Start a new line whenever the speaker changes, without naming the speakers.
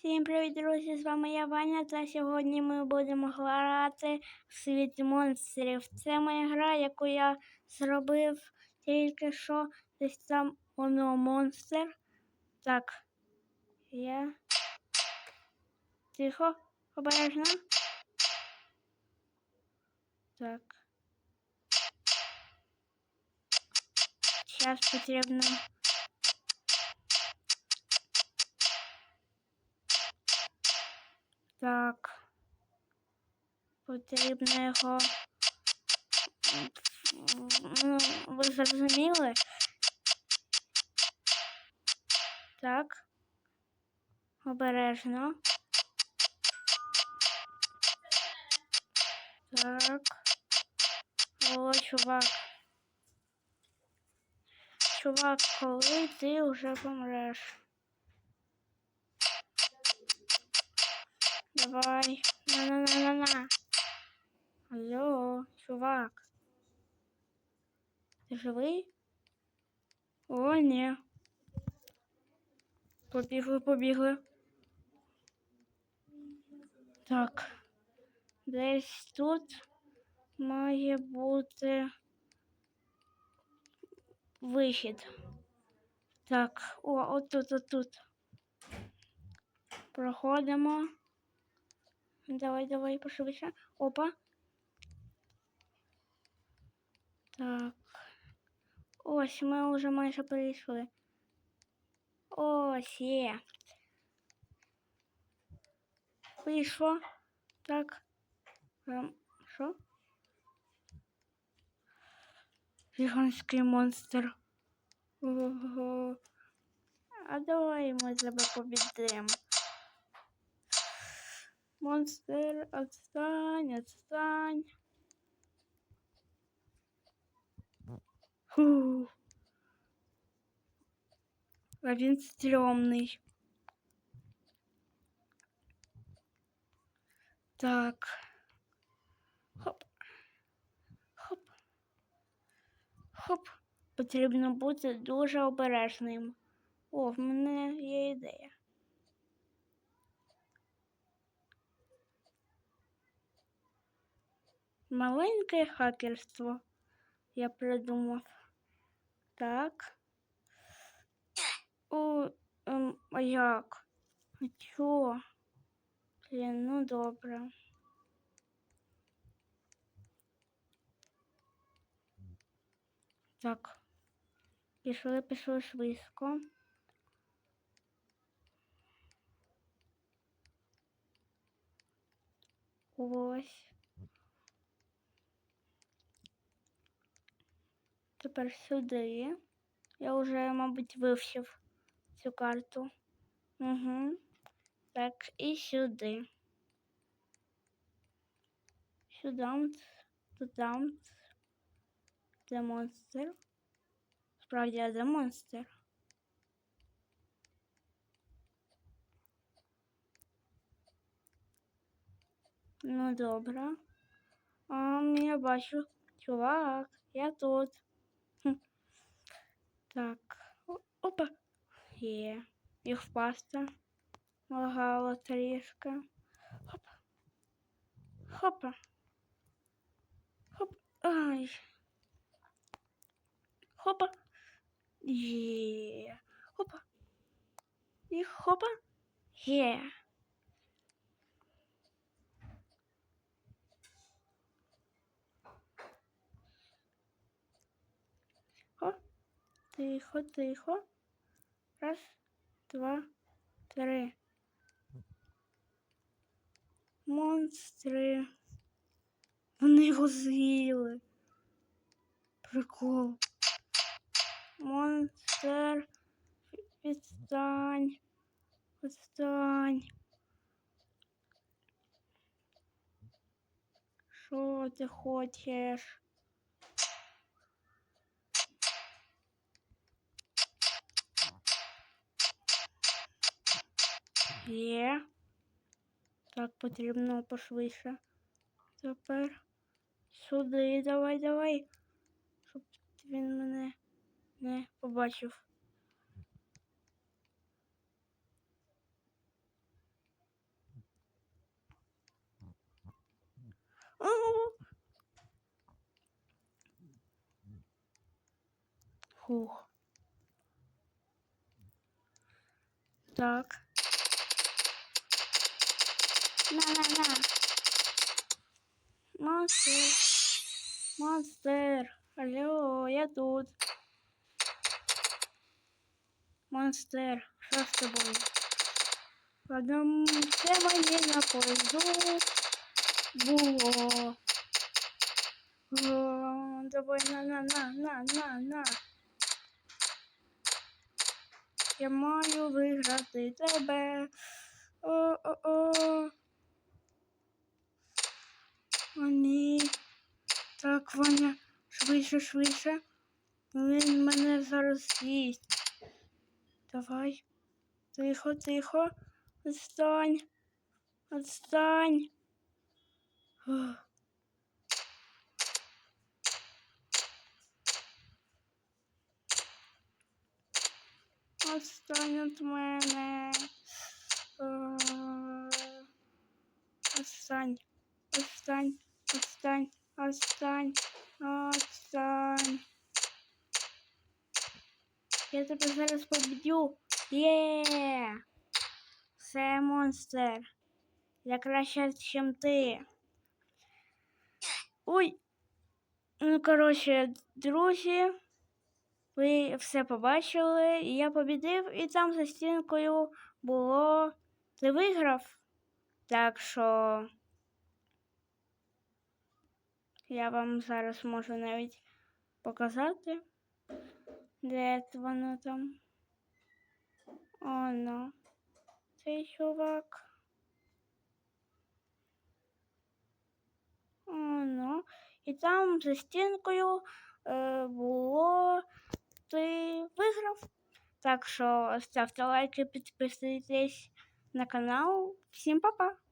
Всім привіт, друзі! З вами я Ваня, та сьогодні ми будемо грати в світ монстрів. Це моя гра, яку я зробив тільки що десь там воно монстр. Так. Я. Тихо, обережно. Так. Зараз потрібно. Так. Потрібно його. Ну, ви зрозуміли? Так. Обережно. Так. О, чувак. Чувак, коли ти вже помреш? Давай. На-на-на-на-на. Алло, чувак. Ти живий? О, ні. Побігли, побігли. Так. Десь тут має бути вихід. Так, о, отут, отут. Проходимо. Давай, давай, пошвидше. Опа. Так. Ось ми вже майже прийшли. Ось є. Вийшло. Так. Ем, Що? Гігантський монстр. Ого. А давай ми тебе побідемо. Монстр, отстань, отстань. Фу. А він стрёмний. Так. Хоп. Хоп. Хоп. Потрібно бути дуже обережним. О, в мене є ідея. Маленьке хакерство я придумав. Так. О, ем, а як? Чо? Блін, ну добре. Так. Пішли, пішли швидко. Ось. Тепер сюди. Я вже, мабуть, вивчив цю карту. Угу. Так, і сюди. Сюди, туди. Де монстр. Справді, а де монстр? Ну, добре. А, я бачу. Чувак, я тут. Так. Опа. Є. Їх впасти. Лагало трішки. Хоп. Хопа. Хоп. Ай. Хопа. Є. Хопа. І хопа. Є. О, тихо, тихо. Раз, два, три. Монстри. Вони його з'їли. Прикол. Монстр. Відстань. Відстань. Що ти хочеш? Є. Так, потрібно пошвидше. Тепер сюди давай, давай, щоб він мене не побачив. Фух. Так. На-на-на. Монстр. Монстр. Алло, я тут. Монстр, що з тобою? Потому це мені на пользу було. Давай на на на на на на. Я маю виграти тебе. О, о, о. О, ні. Так, Ваня, швидше, швидше. Він мене зараз з'їсть. Давай. Тихо, тихо. Отстань. Отстань. Ух. Отстань від мене. Е, Отстань. Отстань. Отстань. Отстань. Отстань. Я тебе зараз поб'ю. Є. Це монстр. Я краще, ніж ти. Ой. Ну, коротше, друзі, ви все побачили, я побідив, і там за стінкою було. Ти виграв. Так що я вам зараз можу навіть показати, де воно там. Оно. Цей чувак. Оно. І там за стінкою е, було ти виграв. Так що ставте лайки, підписуйтесь на канал. Всім па-па!